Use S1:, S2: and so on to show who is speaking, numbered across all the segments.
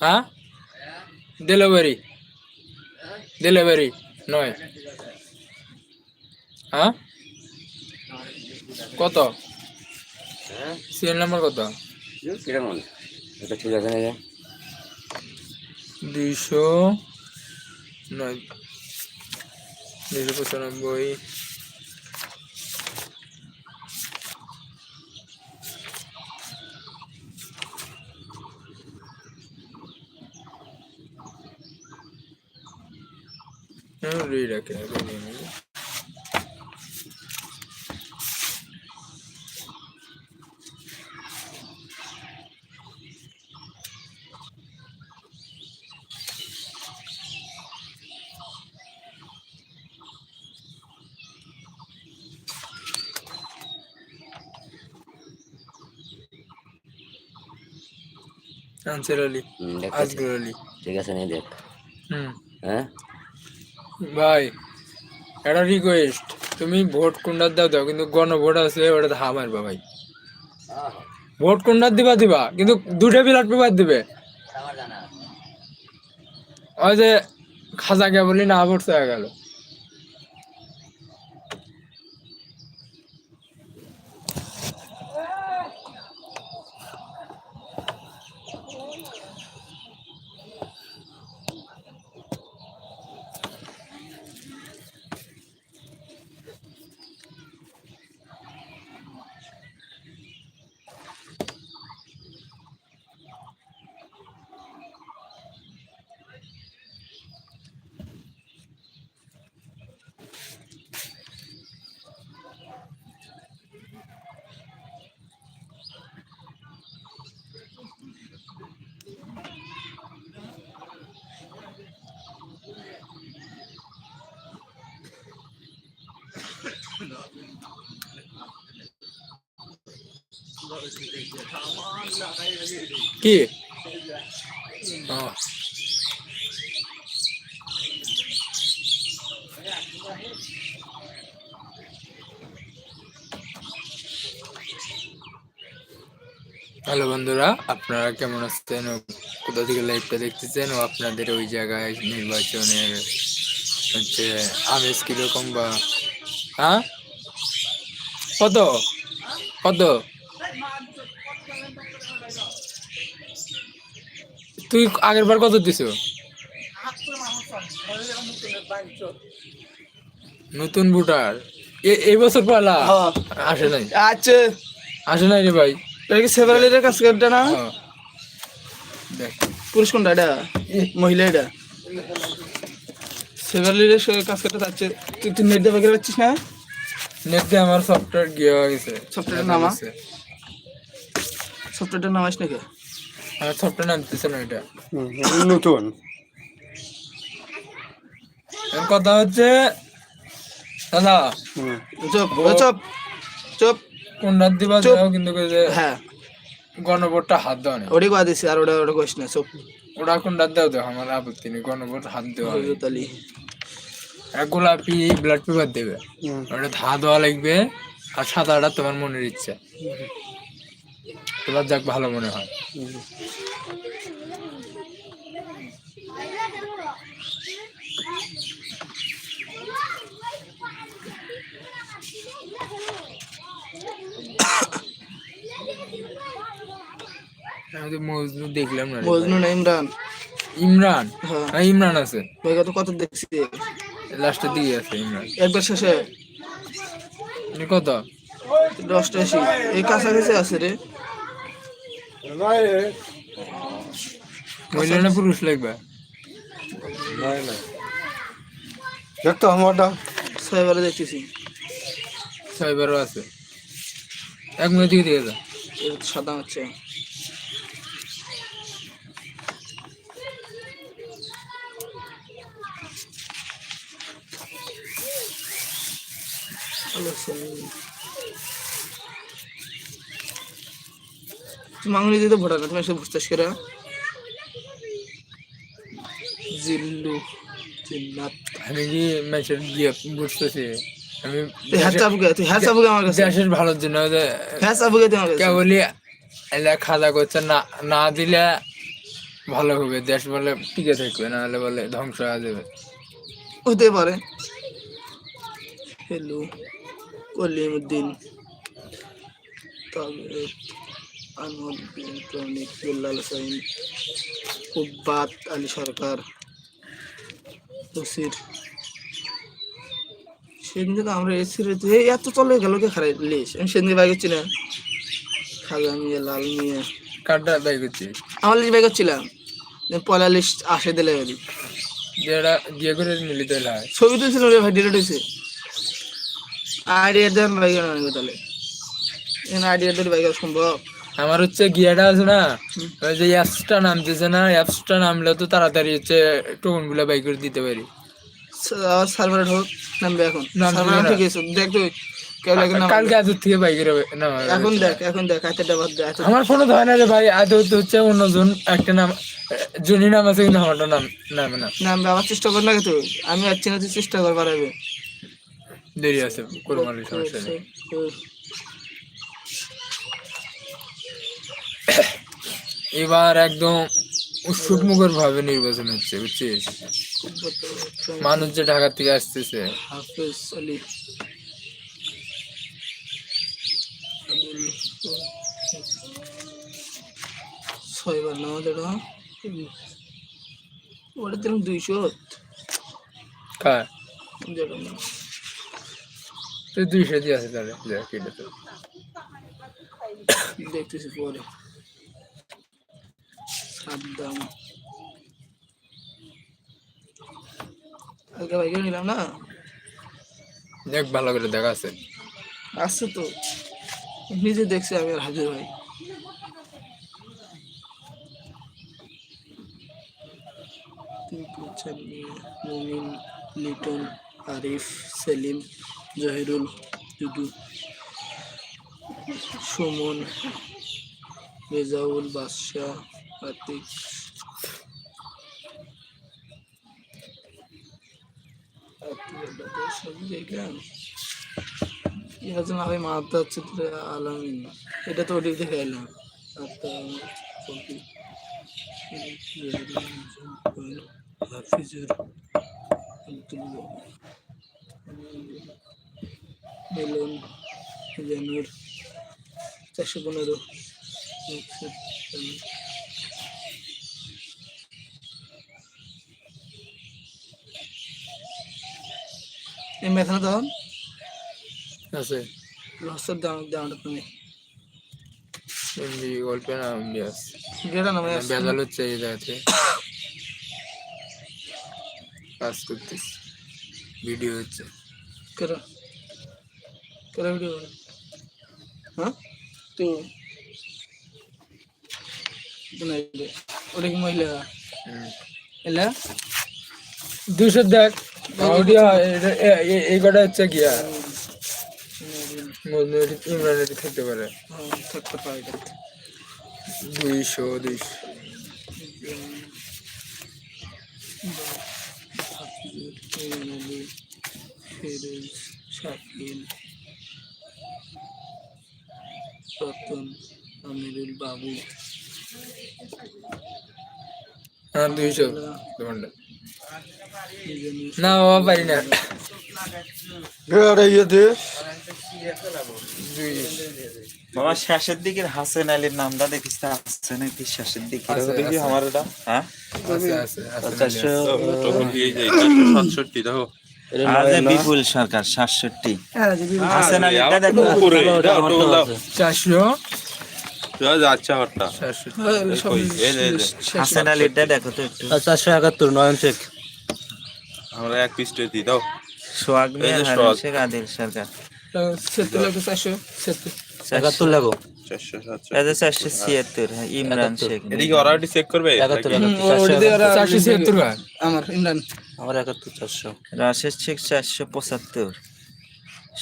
S1: হ্যাঁ? Delivery delivery নয়। হ্যাঁ? কত? সিরিয়াল নাম্বার কত? দুইশো নয়। দুইশো পঁচানব্বই। রেডি রাখে রেডি নেই আনসার আলী
S2: হুম, দেখতেছি।
S1: আজগর আলী
S2: ঠিক আছে নি দেখ
S1: হুম
S2: হ্যাঁ
S1: ভাই এটা রিকোয়েস্ট তুমি ভোট কোনটার দাও দাও কিন্তু গণভোট আছে ওটা হা মারবা ভাই। ভোট কোনটার দিবা দিবা কিন্তু দুটো ব্যালট পেপার দিবে। ওই যে খাজা কে বলি না ভোট চাওয়া গেল। কি। হ্যালো বন্ধুরা আপনারা কেমন আছেন? ও কোথা থেকে লাইভটা দেখতেছেন? ও আপনাদের ওই জায়গায় নির্বাচনের হচ্ছে আমেজ কীরকম বা হ্যাঁ? কত? কত? তুই আগের বার কত দিছ? নতুন ভোটার। এই বছর পালা
S3: হ্যাঁ।
S1: আসে নাই?
S3: আচ্ছা
S1: আসে নাই রে ভাই।
S3: এটা কি সেভারেলের কাজ করতে না?
S1: হ্যাঁ। দেখ।
S3: পুরুষ কোনটা এটা? মহিলা এটা? সেভারেলের কাজ করতে চাচ্ছে তুই তুই নেট দিয়ে বাকি পাচ্ছিস না?
S1: নেট দিয়ে আমার সফটওয়্যার গিয়ে গেছে।
S3: সফটওয়্যারের নাম? সফটওয়্যারটা নামাইস নাকি?
S1: সফটওয়্যার নামতেছে না এটা।
S2: নতুন।
S1: কথা হচ্ছে দাদা
S3: চুপ চুপ চুপ।
S1: কোনটা দিবা যাও কিন্তু কই যে
S3: হ্যাঁ।
S1: গণভোটটা হাত দেওয়া নেই
S3: ওটাই কথা দিছি আর ওটা ওটা কইস না চুপ।
S1: ওরা কোনটা দেও দেও আমার আপত্তি নেই গণভোট হাত দেওয়া।
S3: হজরত
S1: এক গোলাপি ব্লাড পেপার দেবে। ওটা ধা দেওয়া লাগবে আর সাদাটা তোমার মনের ইচ্ছা। তোমার যাক ভালো মনে হয়। মজনু দেখলাম না।
S3: মজনু ইমরান?
S1: ইমরান?
S3: হ্যাঁ।
S1: হ্যাঁ ইমরান আছে।
S3: ভাই কত কত দেখছি?
S1: লাস্টের দিকে আছে ইমরান।
S3: একবার শেষে।
S1: কত?
S3: দশটা এই কাছাকাছি আছে রে।
S1: মহিলা না পুরুষ লাগবে
S2: দেখ তো আমারটা
S3: ছয়বারে দেখতেছি
S1: ছয়বারও আছে এক মিনিট দিকে দিয়ে যা
S3: এটা তো সাদা হচ্ছে তুমি আঙুলি দিতে ভোটা না তুমি এসে বুঝতেছ কেরা জিল্লু জিল্লাত।
S1: আমি কি ম্যাচের গিয়ে বুঝতেছি আমি
S3: তুই হ্যাঁ চাবুকে তুই হ্যাঁ চাবুকে আমার কাছে।
S1: দেশের ভালোর জন্য
S3: হ্যাঁ তুই আমার কাছে।
S1: কেবলই এলা খাজা করছে না না দিলে ভালো হবে দেশ বলে টিকে থাকবে না হলে বলে ধ্বংস হয়ে যাবে।
S3: হতে পারে। হ্যালো কলিমুদ্দিন। তবে আনোয়ার বিন বিল্লাল সাইন উব্বাত আলী সরকার তসির সেদিন তো আমরা এসেছিল এই এত চলে গেল কে খারাপ লিস আমি সেদিন বাইক হচ্ছি না। খাজা মিয়া লাল মিয়া।
S1: কারটা বাই করছি?
S3: আমার লিস বাইক হচ্ছিলাম পয়লা লিস্ট আসে দিলে
S1: যেটা বিয়ে করে মিলিত
S3: ছবি তুলছিল রে ভাই ডিলেট হয়েছে আইডিয়া দেন আনবে তাহলে। এখানে আইডিয়া দিলে ভাই কেন সম্ভব।
S1: আমার হচ্ছে গিয়াটা আছে না ওই যে অ্যাপসটা নামতেছে না অ্যাপসটা নামলে তো তাড়াতাড়ি হচ্ছে টোকনগুলো বাই করে দিতে পারি।
S3: আবার সার্ভারে ঢোক নামবে এখন।
S1: নামবে
S3: ঠিক আছে দেখ তুই
S1: কালকে আদর থেকে বাই করে নামা
S3: এখন দেখ এখন দেখ হাতেটা বাদ দে হাতে
S1: আমার ফোনে ধরে না রে ভাই আদর তো হচ্ছে অন্যজন একটা নাম জনি নাম আছে কিন্তু আমারটা নাম নামে না।
S3: নামবে আবার চেষ্টা কর না তুই আমি চেষ্টা কর
S1: দেরি আছে কোরবানি সমস্যা নেই। এবার একদম উৎসুক ভাবে নির্বাচন হচ্ছে বুঝছিস? মানুষ যে ঢাকা থেকে আসতেছে।
S3: ছয়বার নামাজ এটা ওটা দিলাম দুইশো
S1: তুই দুইশো দিয়ে আছে তাহলে।
S3: দেখতেছি পরে। সাদ্দাম কালকে বাইকে নিলাম না?
S1: দেখ ভালো করে দেখা আছে
S3: আসছে তো। নিজে দেখছি আমি আর হাজির ভাই মুমিন লিটন আরিফ সেলিম জহিরুল দুদু সুমন রেজাউল বাদশাহ দেখলাম ইয়াজন আমি মারতে হচ্ছে তো আলামিন এটা তো ওটি দেখে এলাম হাফিজুর আব্দুল্লাহ চারশো পনেরো। এই মেথানা তখন
S1: আছে।
S3: লসের দাম দামটা তুমি।
S1: এমবি গল্পে না আছে।
S3: যেটা নামে
S1: বেজাল হচ্ছে এই জায়গাতে। কাজ করতেছি। ভিডিও হচ্ছে।
S3: কেরা? কেরা ভিডিও হ্যাঁ? তো না, এটা- ওটা কি মহিলা। এলা?
S1: দুশো দেখ। এই কটা হচ্ছে গিয়া ইমরান এটি থাকতে পারে।
S3: থাকতে পারে এটা।
S1: দুইশো দুইশো।
S3: ফিরোজ শাকিল রতন আমিরুল বাবু
S1: হ্যাঁ দুইশো।
S3: মিজানুর
S1: না বাবা পারি না।
S4: মামা শেষের দিকের হাসেন আলীর নামটা দেখিস তো হাসেন আলী শেষের দিকে। দেখি আমার ওটা হ্যাঁ?
S1: আছে আছে
S4: চারশো
S5: সাতষট্টি দেখো।
S4: বিপুল সরকার সাতষট্টি।
S3: হ্যাঁ বিবি।
S4: হাসেন আলীরটা দেখো।
S5: এটা দাও
S1: চারশো?
S4: হাসেন আলীরটা দেখো তো একটু।
S2: চারশো একাত্তর নয়ন শেখ।
S5: আমরা এক পিস দিই দাও।
S4: সোহাগ মিয়া
S5: যে
S4: হারুন
S5: সোহাগ।
S4: শেখ আদিল সরকার
S3: সত্তর লক্ষ চারশো সত্তর
S4: একাত্তর
S2: লাগো
S5: চারশো
S4: ছিয়াত্তর হ্যাঁ, ইমরান শেখ
S5: এদিকে ওরা চেক করবে?
S1: চারশো ছিয়াত্তর
S3: আমার ইমরান।
S2: আমার একাত্তর চারশো।
S4: রাশেদ শেখ চারশো পঁচাত্তর।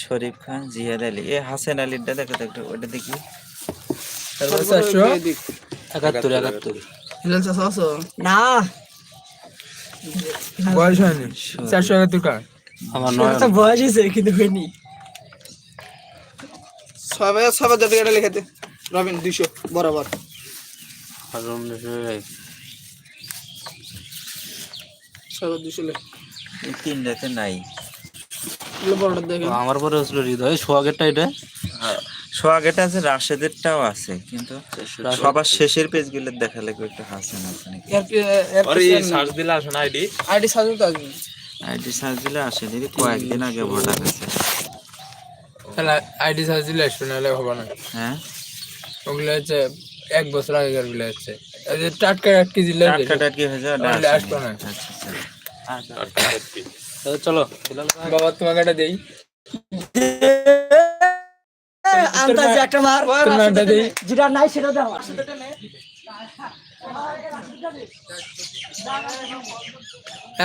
S4: শরীফ খান জিয়াদ আলী। এ হাসেন আলীরটা দেখো তো একটু ওটা দেখি।
S1: তারপরে চারশো।
S2: একাত্তর একাত্তর। না
S1: বয়স হয়নি। চারশো
S2: আমার
S3: বয়স হয়েছে কিন্তু হয়নি। সবে সবে যাতে এটা লিখে দে। রবিন দুইশো বরাবর।
S6: সবে
S4: দুইশো তিনটাতে নাই।
S2: আমার পরে হচ্ছিল হৃদয় সোয়াগের টাইটে
S4: সোহাগেটা আছে রাশেদেরটাও আছে কিন্তু সবার শেষের পেজগুলো দেখা লাগবে একটু হাসেন আছে নাকি
S5: আরে সার্চ দিলে আসে না আইডি?
S6: আইডি সাজু তো আসবে
S4: আইডি সার্চ দিলে আসে দেখি কয়েকদিন আগে ভোটার আছে
S1: তাহলে আইডি সার্চ দিলে আসবে নাহলে হবে না।
S4: হ্যাঁ?
S1: ওগুলো হচ্ছে এক বছর আগেকারগুলো হচ্ছে। টাটকা কেজি লাগে
S4: টাটকা টাটকি হয়ে যাওয়া
S1: আসবে না।
S4: আচ্ছা আচ্ছা।
S2: চলো
S1: বাবা তোমাকে একটা দেই।
S7: আন্দাজে একটা মার যেটা নাই সেটা দাও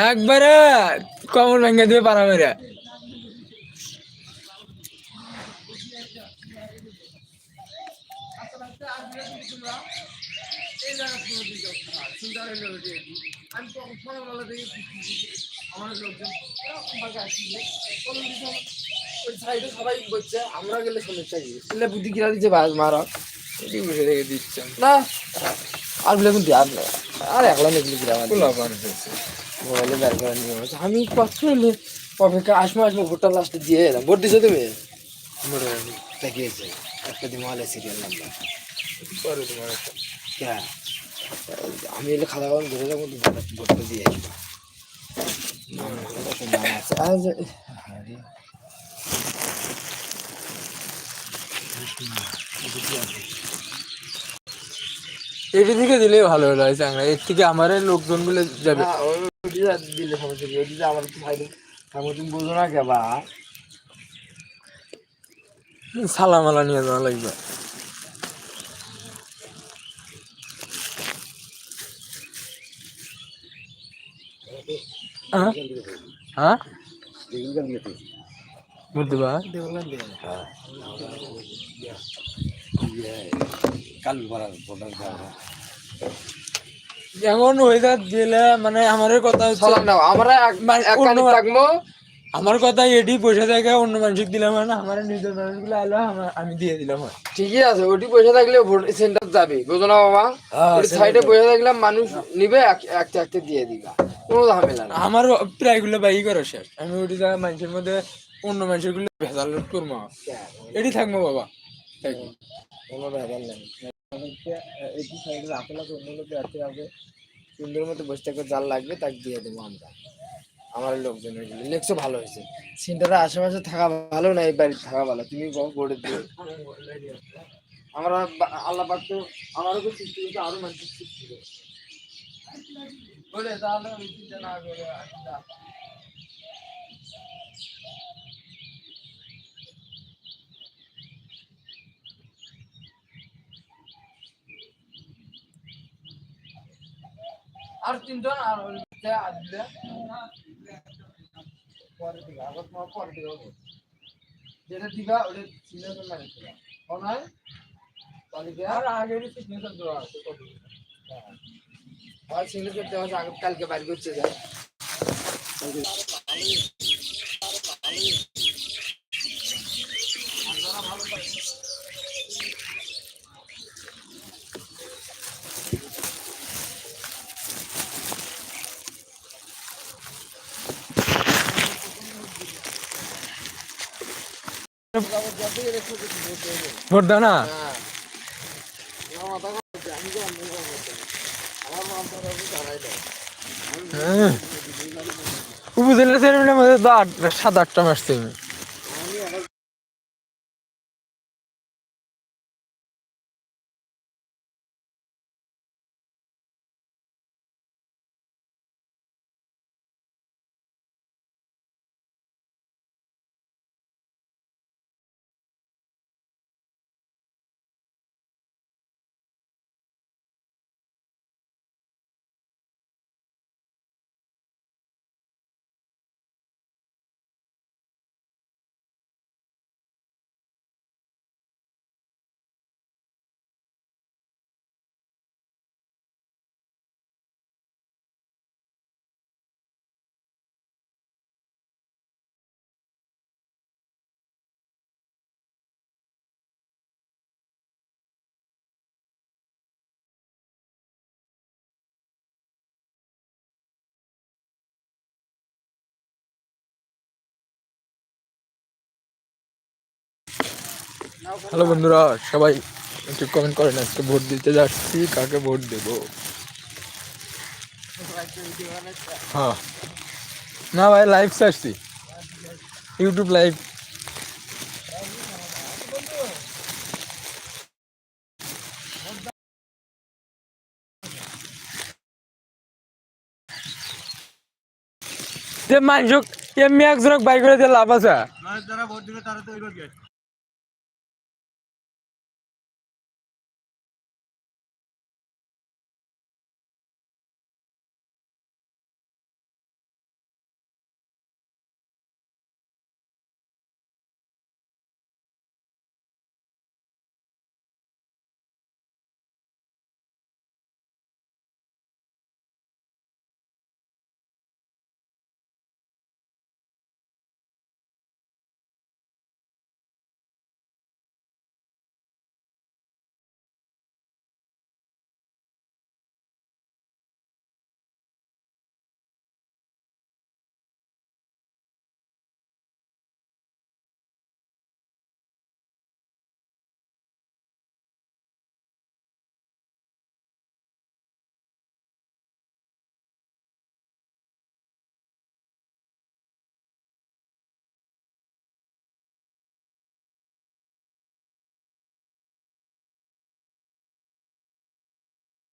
S1: একবারে কমল ভেঙে দিয়ে পারা মেরে।
S6: সবাই বলছে আমরা গেলে সমস্যা কি বুদ্ধি কিরা দিচ্ছে মারা?
S1: এটি বসে রেখে দিচ্ছেন
S6: না আর বলে কিন্তু আর আর একলা নেই
S1: পান হয়েছে?
S6: মোবাইলে বের করে নিয়ে। আমি কষ্ট হলে অপেক্ষা আসব আসব ভোটটা লাস্টে দিয়ে এলাম। ভোট দিছো তুমি?
S1: মোটামুটি
S6: দেখিয়েছে একটা দিন মহলে সিরিয়াল নাম্বার
S1: পরে তোমার
S6: হ্যাঁ আমি এলে খাওয়া দাওয়া ধরে যাব ভোটটা দিয়ে আসব।
S1: এটি থেকে দিলেই ভালো হলো হয় চাংরা এর থেকে আমার লোকজনগুলো যাবে।
S6: দিলে সমস্যা কি? আমার ভাই তুমি বোঝো না কে বা?
S1: সালা মালা নিয়ে যাওয়া লাগবে। হ্যাঁ? হ্যাঁ? বুঝতে পার ওয়েদার দিলে মানে আমার কথা
S6: না আমরা
S1: কথা এটি বসে থাকে অন্য মানুষকে দিলাম মানে আমার নিজের মানুষগুলো আলো আমার- আমি দিয়ে দিলাম হয়
S6: ঠিকই আছে ওটি বসে থাকলে ভোট সেন্টার যাবে বুঝো না বাবা? সাইডে বসে থাকলে মানুষ নিবে এক- একটা একটা দিয়ে দিবা। কোনো ঝামেলা না
S1: আমার প্রায়গুলো বাই করা শেষ। আমি ওটি জায়গায় মানুষের মধ্যে অন্য মানুষেরগুলো ভেজাল করব। এটি থাকব বাবা।
S6: কোনো ব্যাপার নেই। এটি সাইডে তো অন্য লোক আছে সুন্দর মতো বসে থাকবে যার লাগবে তাকে দিয়ে দেবো আমরা। আমার লোকজনেরগুলো লেখছো ভালো হয়েছে। সেন্টারে আশেপাশে থাকা ভালো না এই বাড়িতে থাকা ভালো? তুমি করে দিও। আমরা আল্লাহ পাক তো আমারও তো সৃষ্টি করছে আরও মানুষের সৃষ্টি করছে। বলে তাহলে ওই চিন্তা না করে আর তিনজন আর আসবে। পরে দিবা আবার তোমার পরে হবে। যেটা দিবা ওটা সিগনেচার দিবা মনে হয় তাহলে আর? আগে সিগনেচার দেওয়া আছে হ্যাঁ। আর সিগনেচার দেওয়া আছে আগে কালকে বাইর করছে যায়
S1: ভোট দাও না
S6: হ্যাঁ আমার মাথা খারাপ হচ্ছে, আমি তো অন্য কাজ করছি। আমার মাথা খারাপ হচ্ছে, দাঁড়াই দাও।
S1: হ্যাঁ। উপজেলা চেয়ারম্যানের মধ্যে তো আট সাত আটটা মাস আমি হ্যালো বন্ধুরা, সবাই একটু কমেন্ট করেন, আজকে ভোট দিতে যাচ্ছি, কাকে ভোট দেবো? হ্যাঁ। না ভাই লাইভ ছাড়ছি ইউটিউব লাইভ যে মানুষ এমনি একজনক বাই করে দিয়ে লাভ আছে।
S2: যারা ভোট দিবে তারা তো